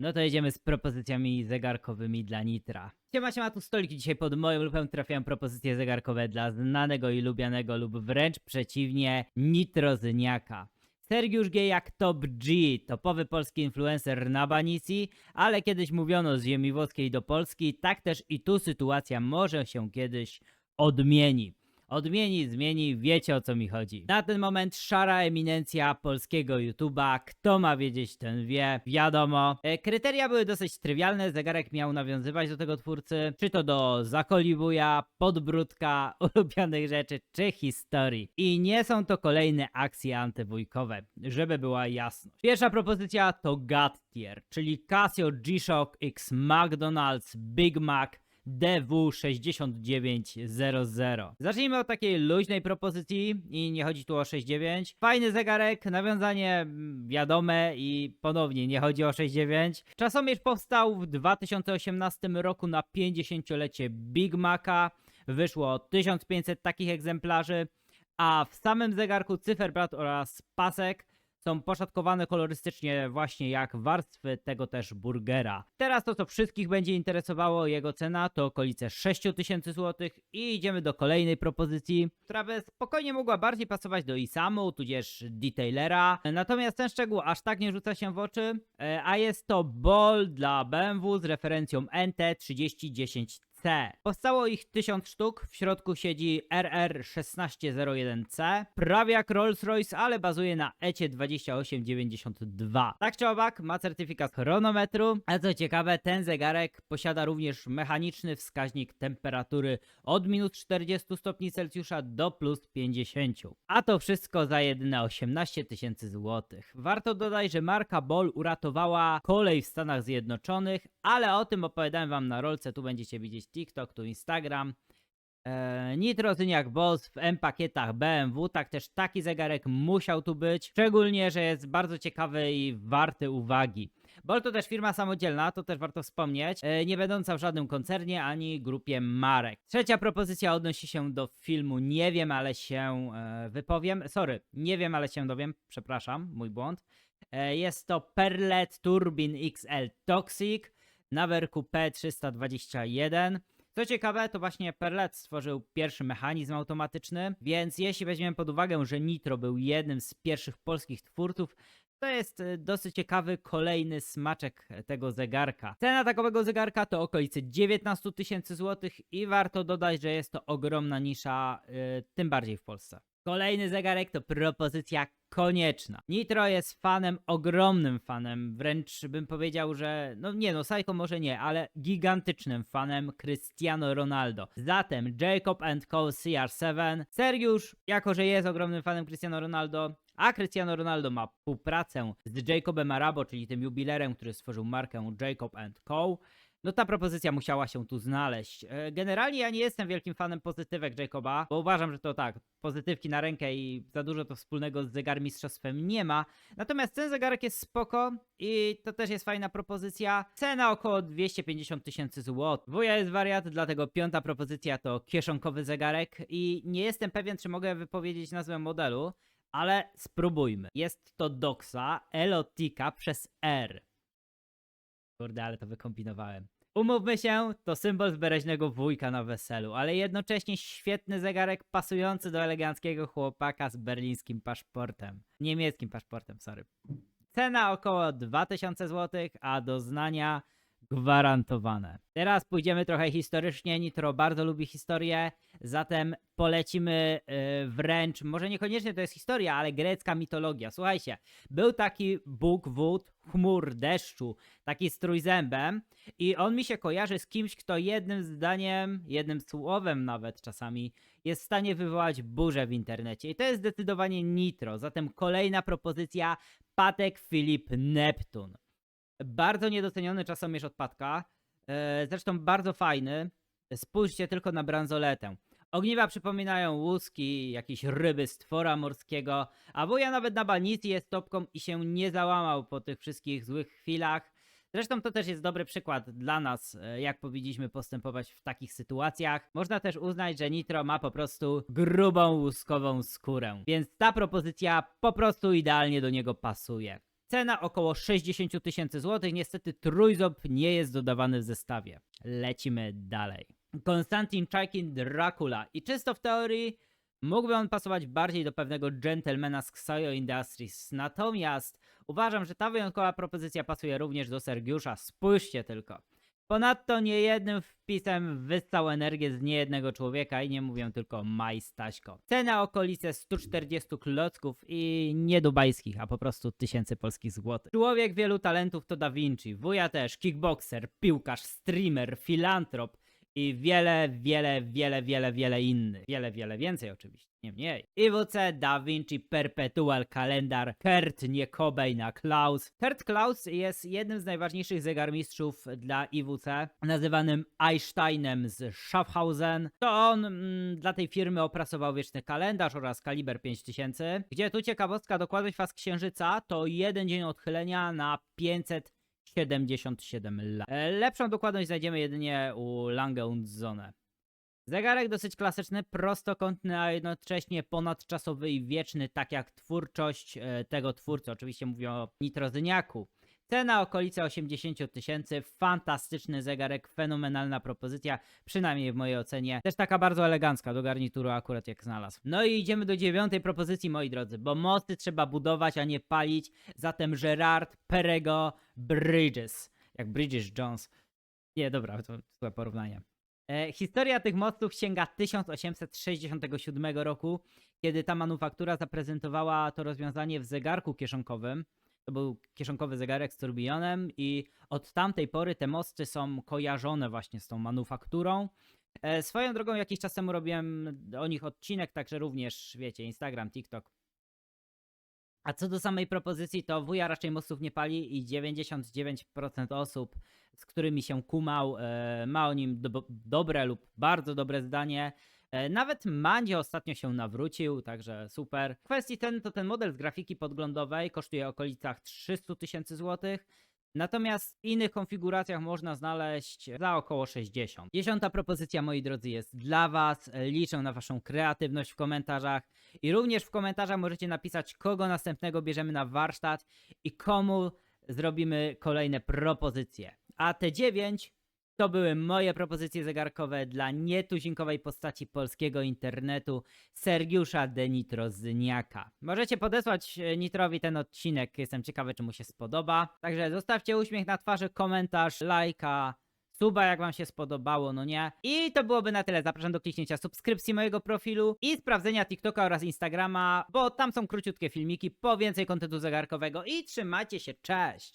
No to jedziemy z propozycjami zegarkowymi dla Nitra. Siema, siema, tu stoliki. Dzisiaj pod moją lupę trafiają propozycje zegarkowe dla znanego i lubianego lub wręcz przeciwnie Nitrozyniaka. Sergiusz G jak Top G, topowy polski influencer na Banicji, ale kiedyś mówiono z ziemi włoskiej do Polski, tak też i tu sytuacja może się kiedyś odmieni. Odmieni, zmieni, wiecie o co mi chodzi. Na ten moment szara eminencja polskiego YouTube'a. Kto ma wiedzieć, ten wie. Wiadomo. E, kryteria były dosyć trywialne. Zegarek miał nawiązywać do tego twórcy. Czy to do Zakolibuja, Podbródka, ulubionych rzeczy, czy historii. I nie są to kolejne akcje antywujkowe, żeby była jasność. Pierwsza propozycja to God czyli Casio G-Shock X McDonald's Big Mac DW6900. Zacznijmy od takiej luźnej propozycji i nie chodzi tu o 69. Fajny zegarek, nawiązanie mm, wiadome i ponownie nie chodzi o 69. Czasomierz powstał w 2018 roku na 50-lecie Big Maca. Wyszło 1500 takich egzemplarzy, a w samym zegarku cyferblat oraz pasek są poszatkowane kolorystycznie właśnie jak warstwy tego też burgera. Teraz to co wszystkich będzie interesowało, jego cena to okolice 6000 zł i idziemy do kolejnej propozycji, która by spokojnie mogła bardziej pasować do Isamu, tudzież Detailera. Natomiast ten szczegół aż tak nie rzuca się w oczy, e, a jest to ball dla BMW z referencją NT3010 C. Powstało ich 1000 sztuk, w środku siedzi RR1601C, prawie jak Rolls-Royce, ale bazuje na ECie 2892. Tak czy owak, ma certyfikat chronometru, a co ciekawe, ten zegarek posiada również mechaniczny wskaźnik temperatury od minus 40 stopni Celsjusza do plus 50. A to wszystko za jedyne 18 tysięcy złotych. Warto dodać, że marka Ball uratowała kolej w Stanach Zjednoczonych, ale o tym opowiadałem wam na rolce, tu będziecie widzieć TikTok, tu Instagram. Eee, Nitrozyniak Boss w M-pakietach BMW, tak też taki zegarek musiał tu być, szczególnie, że jest bardzo ciekawy i warty uwagi. Bolt to też firma samodzielna, to też warto wspomnieć, e, nie będąca w żadnym koncernie ani grupie marek. Trzecia propozycja odnosi się do filmu Nie wiem, ale się e, wypowiem. Sorry, nie wiem, ale się dowiem, przepraszam, mój błąd. E, jest to Perlet Turbin XL Toxic na werku P321. Co ciekawe, to właśnie Perlet stworzył pierwszy mechanizm automatyczny, więc jeśli weźmiemy pod uwagę, że Nitro był jednym z pierwszych polskich twórców, to jest e, dosyć ciekawy kolejny smaczek tego zegarka. Cena takowego zegarka to okolice 19 tysięcy złotych i warto dodać, że jest to ogromna nisza, e, tym bardziej w Polsce. Kolejny zegarek to propozycja konieczna. Nitro jest fanem, ogromnym fanem, wręcz bym powiedział, że no nie no, Psycho może nie, ale gigantycznym fanem Cristiano Ronaldo. Zatem Jacob Co CR7. Sergiusz, jako że jest ogromnym fanem Cristiano Ronaldo, a Cristiano Ronaldo ma współpracę z Jacobem Arabo, czyli tym jubilerem, który stworzył markę Jacob Co. No ta propozycja musiała się tu znaleźć. E, Generalnie ja nie jestem wielkim fanem pozytywek Jacoba, bo uważam, że to tak, pozytywki na rękę i za dużo to wspólnego z zegarmistrzostwem nie ma. Natomiast ten zegarek jest spoko i to też jest fajna propozycja. Cena około 250 tysięcy złotych. Wuja jest wariat, dlatego piąta propozycja to kieszonkowy zegarek i nie jestem pewien, czy mogę wypowiedzieć nazwę modelu, ale spróbujmy. Jest to Doxa Elotica przez R. Kurde, ale to wykombinowałem. Umówmy się, to symbol zbereźnego wujka na weselu, ale jednocześnie świetny zegarek pasujący do eleganckiego chłopaka z berlińskim paszportem. Niemieckim paszportem, sorry. Cena około 2000 zł, a doznania gwarantowane. Teraz pójdziemy trochę historycznie. Nitro bardzo lubi historię, zatem polecimy yy, wręcz, może niekoniecznie to jest historia, ale grecka mitologia. Słuchajcie, był taki bóg wód, chmur, deszczu, taki z trójzębem i on mi się kojarzy z kimś, kto jednym zdaniem, jednym słowem nawet czasami jest w stanie wywołać burzę w internecie. I to jest zdecydowanie Nitro. Zatem kolejna propozycja Patek Filip Neptun. Bardzo niedoceniony czasomierz odpadka. E, zresztą bardzo fajny. Spójrzcie tylko na bransoletę. Ogniwa przypominają łuski, jakieś ryby stwora morskiego, a wuja nawet na banicji jest topką i się nie załamał po tych wszystkich złych chwilach. Zresztą to też jest dobry przykład dla nas, e, jak powinniśmy postępować w takich sytuacjach. Można też uznać, że Nitro ma po prostu grubą łuskową skórę, więc ta propozycja po prostu idealnie do niego pasuje. Cena około 60 000 tysięcy złotych. Niestety trójząb nie jest dodawany w zestawie. Lecimy dalej. Konstantin Czajkin Dracula. I czysto w teorii mógłby on pasować bardziej do pewnego gentlemana z Xayo Industries. Natomiast uważam, że ta wyjątkowa propozycja pasuje również do Sergiusza. Spójrzcie tylko. Ponadto niejednym wpisem wyssał energię z niejednego człowieka i nie mówię tylko Maj Staśko. Cena okolice 140 klocków i nie dubajskich, a po prostu tysięcy polskich złotych. Człowiek wielu talentów to Da Vinci, wuja też, kickboxer, piłkarz, streamer, filantrop i wiele, wiele, wiele, wiele, wiele innych. Wiele, wiele więcej oczywiście, nie mniej. IWC, Da Vinci, Perpetual Kalendar, Kurt, nie Cobain, a Klaus. Kurt Klaus jest jednym z najważniejszych zegarmistrzów dla IWC, nazywanym Einsteinem z Schaffhausen. To on mm, dla tej firmy opracował wieczny kalendarz oraz kaliber 5000, gdzie tu ciekawostka, dokładność faz księżyca to jeden dzień odchylenia na 500 77 lat. E, Lepszą dokładność znajdziemy jedynie u Lange und Zone. Zegarek dosyć klasyczny, prostokątny, a jednocześnie ponadczasowy i wieczny, tak jak twórczość e, tego twórcy. Oczywiście mówię o nitrozyniaku. Cena okolice 80 000 tysięcy, fantastyczny zegarek, fenomenalna propozycja, przynajmniej w mojej ocenie. Też taka bardzo elegancka do garnituru akurat jak znalazł. No i idziemy do dziewiątej propozycji moi drodzy, bo mosty trzeba budować, a nie palić. Zatem Gerard Perego Bridges, jak Bridges Jones. Nie, dobra, to złe porównanie. E, historia tych mostów sięga 1867 roku, kiedy ta manufaktura zaprezentowała to rozwiązanie w zegarku kieszonkowym. To był kieszonkowy zegarek z turbionem i od tamtej pory te mosty są kojarzone właśnie z tą manufakturą. E, swoją drogą jakiś czas temu robiłem o nich odcinek, także również, wiecie, Instagram, TikTok. A co do samej propozycji, to wuja raczej mostów nie pali i 99% osób, z którymi się kumał, e, ma o nim do, dobre lub bardzo dobre zdanie. E, Nawet Mandzie ostatnio się nawrócił, także super. W kwestii ten, to ten model z grafiki podglądowej kosztuje okolicach 300 tysięcy złotych. Natomiast w innych konfiguracjach można znaleźć za około 60. Dziesiąta propozycja, moi drodzy, jest dla Was. Liczę na Waszą kreatywność w komentarzach. I również w komentarzach możecie napisać, kogo następnego bierzemy na warsztat i komu zrobimy kolejne propozycje. A te 9 to były moje propozycje zegarkowe dla nietuzinkowej postaci polskiego internetu Sergiusza Denitrozyniaka. Możecie podesłać e, Nitrowi ten odcinek, jestem ciekawy czy mu się spodoba. Także zostawcie uśmiech na twarzy, komentarz, lajka, suba jak wam się spodobało, no nie? I to byłoby na tyle. Zapraszam do kliknięcia subskrypcji mojego profilu i sprawdzenia TikToka oraz Instagrama, bo tam są króciutkie filmiki po więcej kontentu zegarkowego i trzymajcie się, cześć!